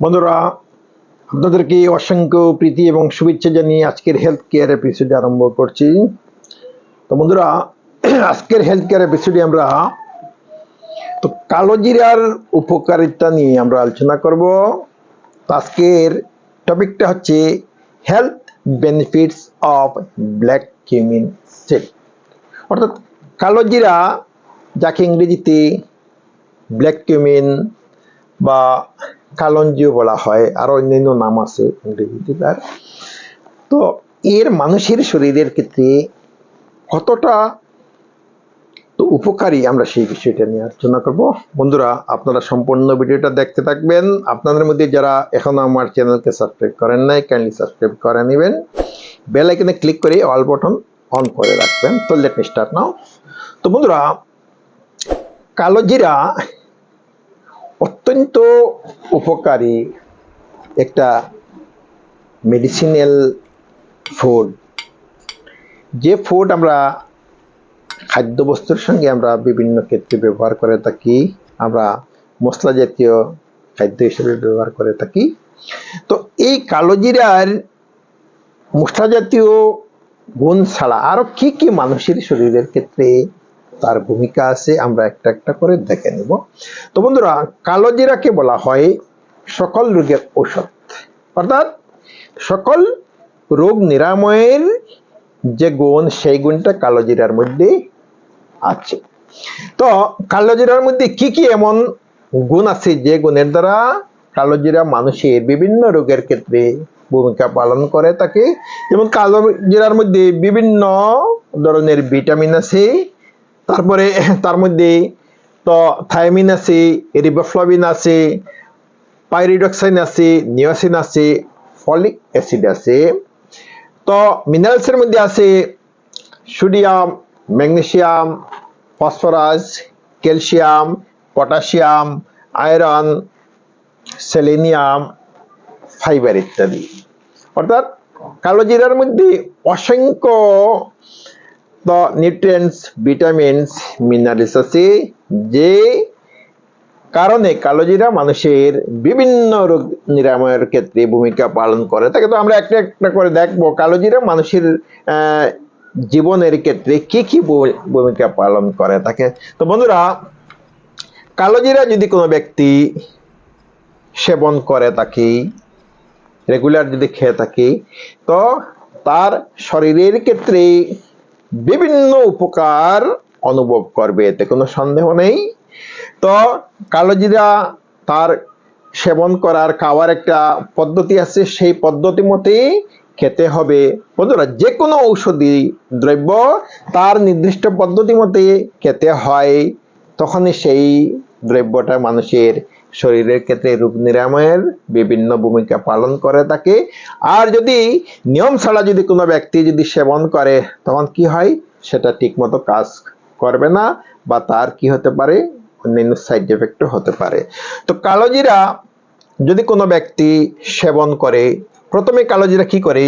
বন্ধুরা, আপনাদেরকে অসংখ্য প্রীতি এবং শুভেচ্ছা জানিয়ে আজকের হেলথ কেয়ার এপিসোড আরম্ভ করছি। তো বন্ধুরা, আজকের হেলথ কেয়ার এপিসোডে আমরা তো কালো জিরার উপকারিতা নিয়ে আমরা আলোচনা করব। আজকের টপিকটা হচ্ছে health benefits of black cumin seed অর্থাৎ কালো জিরা যাকে ইংরেজিতে ব্ল্যাক কিউমিন বা কালঞ্জিও বলা হয়, আর অন্যান্য নাম আছে ইংরেজিতে তার। তো এর মানুষের শরীরের ক্ষেত্রে কতটা তো উপকারী আমরা সেই বিষয়টা নিয়ে আলোচনা করব। বন্ধুরা, আপনারা সম্পূর্ণ ভিডিওটা দেখতে থাকবেন। আপনাদের মধ্যে যারা এখনও আমার চ্যানেলকে সাবস্ক্রাইব করেন নাই কাইন্ডলি সাবস্ক্রাইব করে নেবেন। বেল আইকনে ক্লিক করে অল বটন অন করে রাখবেন। তো লেট মি স্টার্ট নাও তো বন্ধুরা কালো জিরা অত্যন্ত উপকারী একটা মেডিসিনাল ফুড যে ফুড আমরা খাদ্যবস্তুর সঙ্গে আমরা বিভিন্ন ক্ষেত্রে ব্যবহার করে থাকি, আমরা মশলা জাতীয় খাদ্য হিসেবে ব্যবহার করে থাকি, তো এই কালোজিরার মশলা জাতীয় গুণ ছাড়া আরও কি কি মানুষের শরীরের ক্ষেত্রে তার ভূমিকা আছে, আমরা একটা একটা করে দেখে নেব। তো বন্ধুরা কালো জিরাকে বলা হয় সকল রোগের ঔষধ। অর্থাৎ সকল রোগ নিরাময়ের যে গুণ, সেই গুণটা কালো জিরার মধ্যে আছে। তো কালো জিরার মধ্যে কি কি এমন গুণ আছে যে গুণের দ্বারা কালো জিরা মানুষের বিভিন্ন রোগের ক্ষেত্রে ভূমিকা পালন করে থাকে? যেমন কালো জিরার মধ্যে বিভিন্ন ধরনের ভিটামিন আছে তারপরে তার মধ্যে তো থায়ামিন আছে রিবোফ্লাভিন আছে পাইরিডক্সাইন আছে নিওসিন আছে ফলিক অ্যাসিড আছে। তো মিনারেলসের মধ্যে আছে sodium magnesium phosphorus calcium potassium iron selenium fibre ইত্যাদি। অর্থাৎ কালো জিরার মধ্যে অসংখ্য তো নিউট্রিয়েন্টস ভিটামিনস মিনারেলস আছে, যে কারণে কালোজিরা মানুষের বিভিন্ন রোগ নিরাময়ের ক্ষেত্রে ভূমিকা পালন করে। তাকে তো আমরা একটা একটা করে দেখব। কালোজিরা মানুষের জীবনের ক্ষেত্রে কি কি ভূমিকা পালন করে থাকে তো বন্ধুরা, কালোজিরা যদি কোনো ব্যক্তি সেবন করে থাকি রেগুলার যদি খেয়ে থাকি, তো তার শরীরের ক্ষেত্রে বিভিন্ন উপকার অনুভব করবে, এতে কোনো সন্দেহ নেই। তো কালোজিরা তার সেবন করার খাওয়ার একটা পদ্ধতি আছে, সেই পদ্ধতি মতেই খেতে হবে। বন্ধুরা যে কোনো ঔষধি দ্রব্য তার নির্দিষ্ট পদ্ধতি মতে খেতে হয়, তখনই সেই দ্রব্যটা মানুষের শরীরের ক্ষেত্রে রোগ নিরাময়ের বিভিন্ন ভূমিকা পালন করে থাকে। আর যদি নিয়ম ছাড়া যদি কোনো ব্যক্তি যদি সেবন করে, তখন কি হয়? সেটা ঠিকমতো কাজ করবে না বা তার কি হতে পারে? অন্যান্য সাইড এফেক্টও হতে পারে। তো কালোজিরা যদি কোনো ব্যক্তি সেবন করে, প্রথমে কালোজিরা কি করে?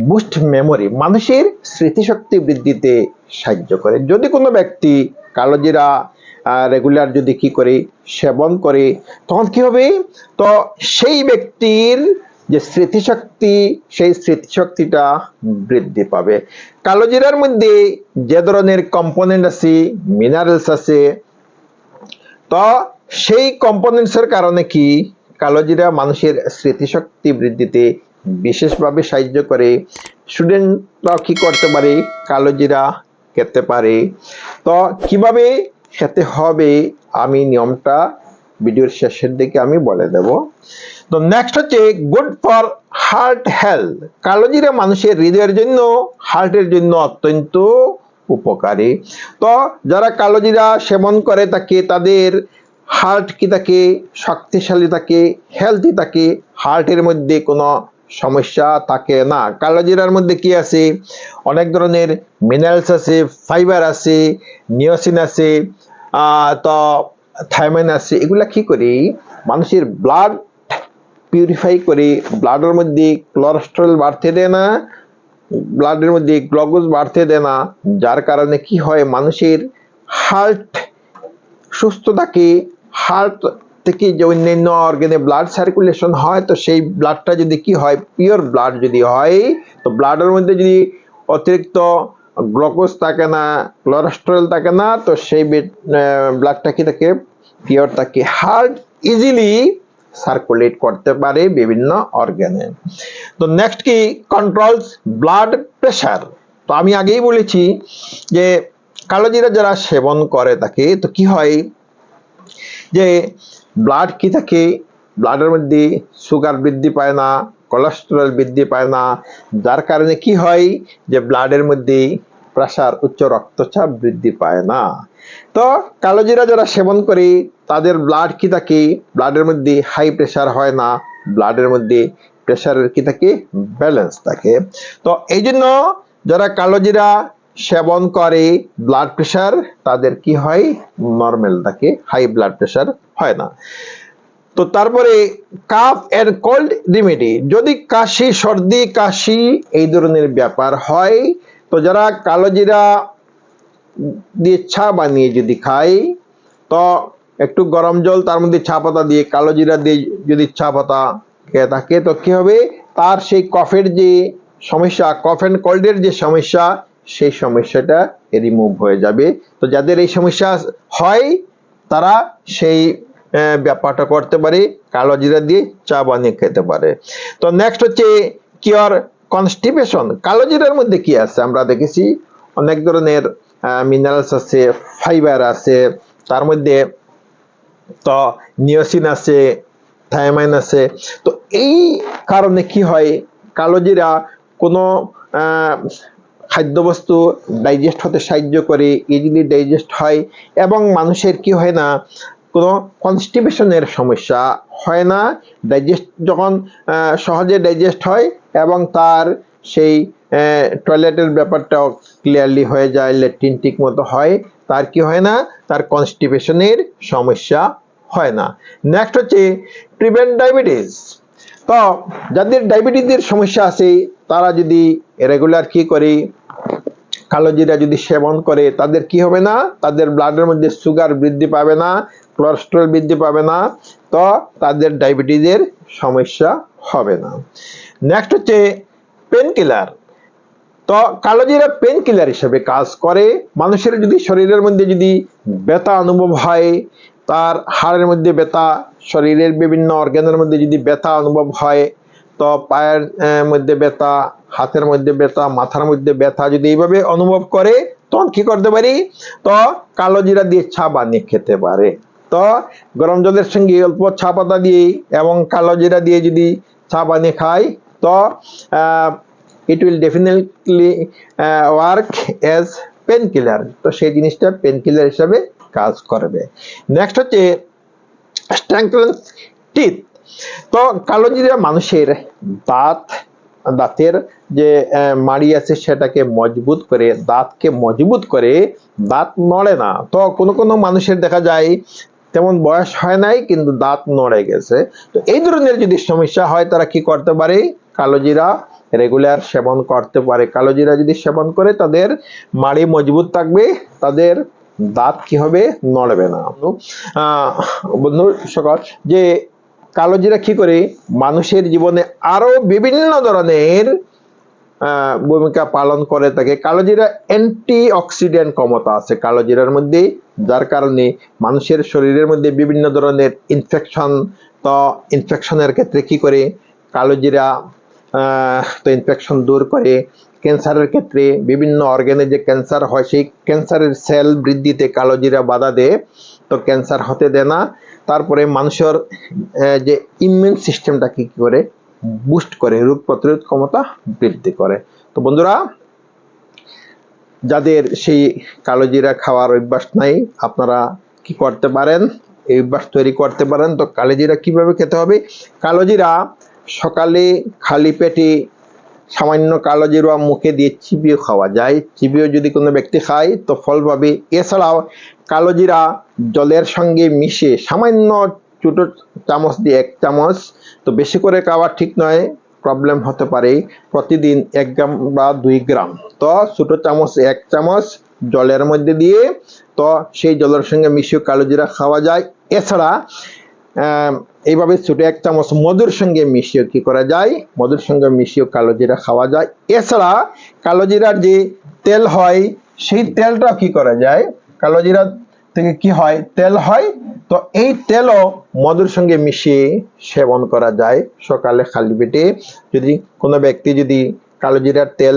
বুস্ট মেমোরি মানুষের স্মৃতিশক্তি বৃদ্ধিতে সাহায্য করে। যদি কোনো ব্যক্তি কালোজিরা রেগুলার যদি কি করে সেবন করে, তখন কি হবে? তো সেই ব্যক্তির যে স্মৃতিশক্তি, সেই স্মৃতিশক্তিটা বৃদ্ধি পাবে। কালোজিরার মধ্যে যে ধরনের কম্পোনেন্ট আছে মিনারেলস আছে, তো সেই কম্পোনেন্টসের কারণে কি কালোজিরা মানুষের স্মৃতিশক্তি বৃদ্ধিতে বিশেষভাবে সাহায্য করে। স্টুডেন্টরা কি করতে পারে? কালোজিরা খেতে পারে। তো কীভাবে খেতে হবে, আমি নিয়মটা ভিডিওর শেষের দিকে আমি বলে দেব। তো নেক্সট হচ্ছে গুড ফর হার্ট হেলথ কালোজিরা মানুষের হৃদয়ের জন্য হার্টের জন্য অত্যন্ত উপকারী। তো যারা কালোজিরা সেবন করে, তাকে তাদের হার্ট কি থাকে শক্তিশালী থাকে হেলদি থাকে হার্টের মধ্যে কোনো সমস্যা থাকে না। কালোজিরার মধ্যে কি আছে? অনেক ধরনের মিনারেলস আছে ফাইবার আছে নিওসিন আছে তো থাইমাইন আছে, এগুলা কি করি, মানুষের ব্লাড পিউরিফাই করে ব্লাডের মধ্যে কোলেস্টেরল বাড়তে দেয় না ব্লাডের মধ্যে গ্লুকোজ বাড়তে দেয় না, যার কারণে কি হয়, মানুষের হার্ট সুস্থ থাকে হার্ট থেকে যে অন্যান্য অর্গানে ব্লাড সার্কুলেশন হয়, তো সেই ব্লাডটা যদি কি হয় পিওর ব্লাড যদি হয়, তো ব্লাডের মধ্যে যদি অতিরিক্ত গ্লুকোজ থাকে না কোলেস্টেরল থাকে না, তো সেই ব্লাডটা কি থাকে? পিওর থাকে। হার্ট ইজিলি সার্কুলেট করতে পারে বিভিন্ন অর্গানে তো নেক্সট কি? কন্ট্রোলস ব্লাড প্রেশার তো আমি আগেই বলেছি যে কালোজিরা যারা সেবন করে তাকে তো কি হয়? যে ব্লাড কি থাকে? ব্লাডের মধ্যে সুগার বৃদ্ধি পায় না। কোলেস্টেরল বৃদ্ধি পায় না। যার কারণে কি হয় যে ব্লাডের মধ্যে প্রেশার উচ্চ রক্তচাপ বৃদ্ধি পায় না। তো কালোজিরা যারা সেবন করে, তাদের ব্লাড কি থাকে? ব্লাডের মধ্যে হাই প্রেশার হয় না। ব্লাডের মধ্যে প্রেশারের কি থাকে? ব্যালেন্স থাকে। তো এই জন্য যারা কালোজিরা সেবন করে ব্লাড প্রেশার তাদের কি হয়? নর্মাল থাকে। হাই ব্লাড প্রেশার হয় না। তো তারপরে কাফ এন্ড কোল্ড রেমেডি। যদি কাশি, সর্দি, কাশি এই ধরনের ব্যাপার হয়, তো যারা কালোজিরা দিয়ে চা বানিয়ে যদি খাই তো একটু গরম জল, তার মধ্যে চা পাতা দিয়ে, কালো জিরা দিয়ে যদি চা পাতা খেয়ে থাকে, তো কি হবে? তার সেই কফের যে সমস্যা, কফ অ্যান্ড কোল্ডের যে সমস্যা, সেই সমস্যাটা রিমুভ হয়ে যাবে। তো যাদের এই সমস্যা হয়, তারা সেই ব্যাপারটা করতে পারে কালো জিরা দিয়ে চা বানিয়ে খেতে পারে। তো নেক্সট হচ্ছে কিওর কনস্টিপেশন কালো জিরার মধ্যে কি আছে? আমরা দেখেছি অনেক ধরনের মিনারেলস আছে ফাইবার আছে তার মধ্যে তো নিওসিন আছে থায়ামাইন আছে। তো এই কারণে কি হয়? কালোজিরা কোনো আহ, খাদ্যবস্তু ডাইজেস্ট হতে সাহায্য করে ইজিলি ডাইজেস্ট হয় এবং মানুষের কি হয় না কোনো কনস্টিপেশনের সমস্যা হয় না। ডাইজেস্ট যখন সহজে ডাইজেস্ট হয় এবং তার সেই টয়লেটের ব্যাপারটাও ক্লিয়ারলি হয়ে যায় ল্যাট্রিন ঠিক মতো হয়, তার কি হয় না? তার কনস্টিপেশনের সমস্যা হয় না। নেক্সট হচ্ছে প্রিভেন্ট ডায়াবেটিস তো, যাদের ডায়াবেটিসের সমস্যা আছে, তারা যদি রেগুলার কি করে? কালো জিরা যদি সেবন করে, তাদের কি হবে না? তাদের ব্লাডের মধ্যে সুগার বৃদ্ধি পাবে না কোলেস্ট্রল বৃদ্ধি পাবে না, তো তাদের ডায়াবেটিসের সমস্যা হবে না। নেক্সট হচ্ছে পেন কিলার তো কালোজিরা পেন কিলার হিসেবে কাজ করে। মানুষের যদি শরীরের মধ্যে যদি ব্যথা অনুভব হয়, তার হাড়ের মধ্যে ব্যথা, শরীরের বিভিন্ন অর্গানের মধ্যে যদি ব্যথা অনুভব হয় তো পায়ের মধ্যে ব্যথা, হাতের মধ্যে ব্যথা, মাথার মধ্যে ব্যথা যদি এইভাবে অনুভব করে, তখন কি করতে পারি? তো কালো জিরা দিয়ে চা বানিয়ে খেতে পারে। তো গরম জলের সঙ্গে অল্প চা পাতা দিয়ে এবং কালো জিরা দিয়ে যদি চা বানিয়ে খাই, তো it will definitely work as painkiller তো সেই জিনিসটা পেন কিলার হিসাবে কাজ করবে। নেক্সট হচ্ছে স্ট্রেংথেন টিথ তো কালো জিরা মানুষের দাঁত, দাঁতের যে মাড়ি আছে সেটাকে মজবুত করে, দাঁতকে মজবুত করে দাঁত নড়ে না। তো কোনো কোনো মানুষের দেখা যায়, তেমন বয়স হয় নাই, কিন্তু দাঁত নড়ে গেছে। তো এই ধরনের যদি সমস্যা হয়, তারা কি করতে পারে? কালোজিরা রেগুলার সেবন করতে পারে। কালোজিরা যদি সেবন করে, তাদের মাড়ি মজবুত থাকবে, তাদের দাঁত কি হবে? নড়বে না। বন্ধু, সকল যে কালোজিরা কি করে? মানুষের জীবনে আরও বিভিন্ন ধরনের ভূমিকা পালন করে থাকে। কালোজিরা অ্যান্টি অক্সিডেন্ট ক্ষমতা আছে কালোজিরার মধ্যে, যার কারণে মানুষের শরীরের মধ্যে বিভিন্ন ধরনের ইনফেকশন তো ইনফেকশনের ক্ষেত্রে কি করে? কালোজিরা তো ইনফেকশন দূর করে। ক্যান্সারের ক্ষেত্রে বিভিন্ন অর্গানে যে ক্যান্সার হয়, সেই ক্যান্সারের সেল বৃদ্ধিতে কালোজিরা বাধা দেয়, তো ক্যান্সার হতে দেয় না। তারপরে মানুষের যে ইমিউন সিস্টেমটা কি করে বুস্ট করে, রোগ প্রতিরোধ ক্ষমতা বৃদ্ধি করে। তো বন্ধুরা, যাদের সেই কালোজিরা খাওয়ার অভ্যাস নাই, আপনারা কি করতে পারেন? এই অভ্যাস তৈরি করতে পারেন। তো কালোজিরা কীভাবে খেতে হবে? কালোজিরা সকালে খালি পেটে সামান্য কালো জিরা মুখে দিয়ে চিবিয়ে খাওয়া যায়। চিবিয়ে যদি কোনো ব্যক্তি খায়, তো ফল পাবে এছাড়াও কালো জিরা জলের সঙ্গে মিশে সামান্য ছোটো চামচ দিয়ে এক চামচ, তো বেশি করে খাওয়া ঠিক নয় প্রবলেম হতে পারে প্রতিদিন এক গ্রাম বা দুই গ্রাম। তো ছোটো চামচ, এক চামচ জলের মধ্যে দিয়ে, তো সেই জলের সঙ্গে মিশিয়ে কালো জিরা খাওয়া যায়। এছাড়া এইভাবে ছোট এক চামচ মধুর সঙ্গে মিশিয়ে কি করা যায়? মধুর সঙ্গে মিশিয়ে কালো জিরা খাওয়া যায়। এছাড়া কালো জিরার যে তেল হয়, সেই তেলটা কি করা যায়? কালো জিরা থেকে কি হয়? তেল হয়। তো এই তেলও মধুর সঙ্গে মিশিয়ে সেবন করা যায় সকালে খালি পেটে। যদি কোনো ব্যক্তি যদি কালো জিরার তেল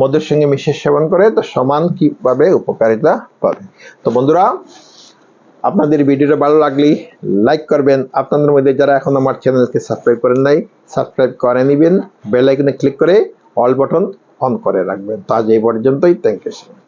মধুর সঙ্গে মিশিয়ে সেবন করে, তো সমান কীভাবে উপকারিতা পাবে? তো বন্ধুরা আপনাদের ভিডিওটা ভালো লাগলে লাইক করবেন। আপনাদের মধ্যে যারা এখন আমার চ্যানেলকে সাবস্ক্রাইব করেন নাই সাবস্ক্রাইব করে নেবেন। বেল আইকনে ক্লিক করে অল বটন অন করে রাখবেন। তো আজ এই পর্যন্তই। Thank you